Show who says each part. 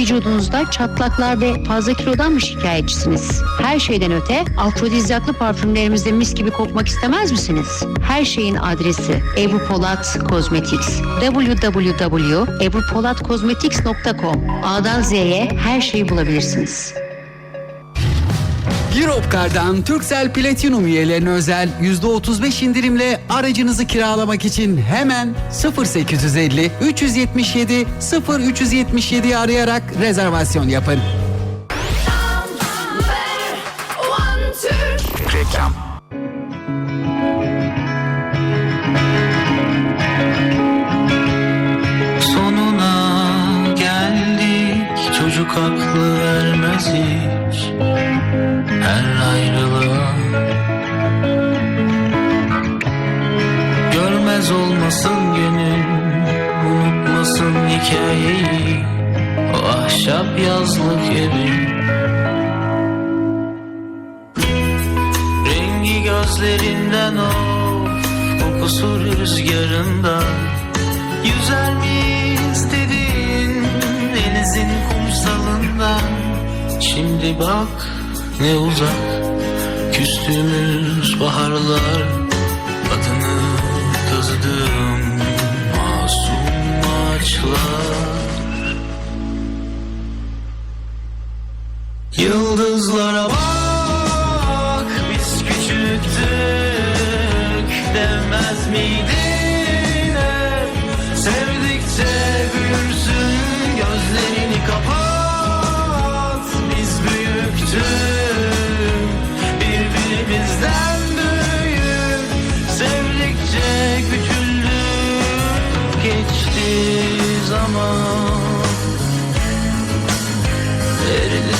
Speaker 1: Vücudunuzda çatlaklar ve fazla kilodan mı şikayetçisiniz? Her şeyden öte afrodizyaklı parfümlerimizde mis gibi kokmak istemez misiniz? Her şeyin adresi Ebru Polat Cosmetics. www.ebrupolatcosmetics.com A'dan Z'ye her şeyi bulabilirsiniz.
Speaker 2: Europcar'dan Turkcell Platinum üyelerine özel %35 indirimle aracınızı kiralamak için hemen 0850 377 0377'yi arayarak rezervasyon yapın.
Speaker 3: Reklam.
Speaker 4: Sonuna geldik çocuk aklı vermez hiç Her ayrılığa Görmez olmasın gönül Unutmasın hikayeyi. O ahşap yazlık evin. Rengi gözlerinden of Kokusu rüzgarından Yüzer miyiz dedin Denizin kumsalından Şimdi bak ne uzak Küstüğümüz baharlar Adını kazıdığım masum ağaçlar Yıldızlara bak biz küçüktük demez miydin? zaman. Elini